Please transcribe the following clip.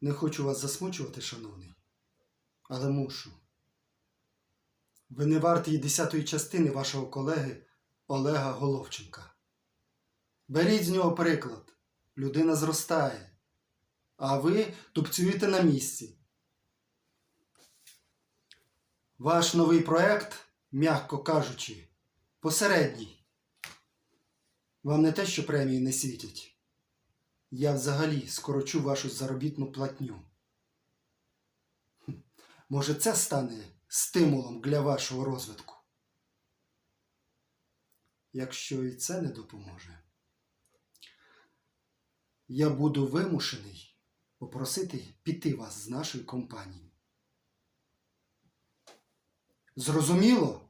Не хочу вас засмучувати, шановний, але мушу. Ви не варті й десятої частини вашого колеги Олега Головченка. Беріть з нього приклад. Людина зростає, а ви тупцюєте на місці. Ваш новий проект, м'яко кажучи, посередній. Вам не те, що премії не світять. Я взагалі скорочу вашу заробітну платню. Може, це стане стимулом для вашого розвитку. Якщо і це не допоможе, я буду вимушений попросити піти вас з нашої компанії. Зрозуміло?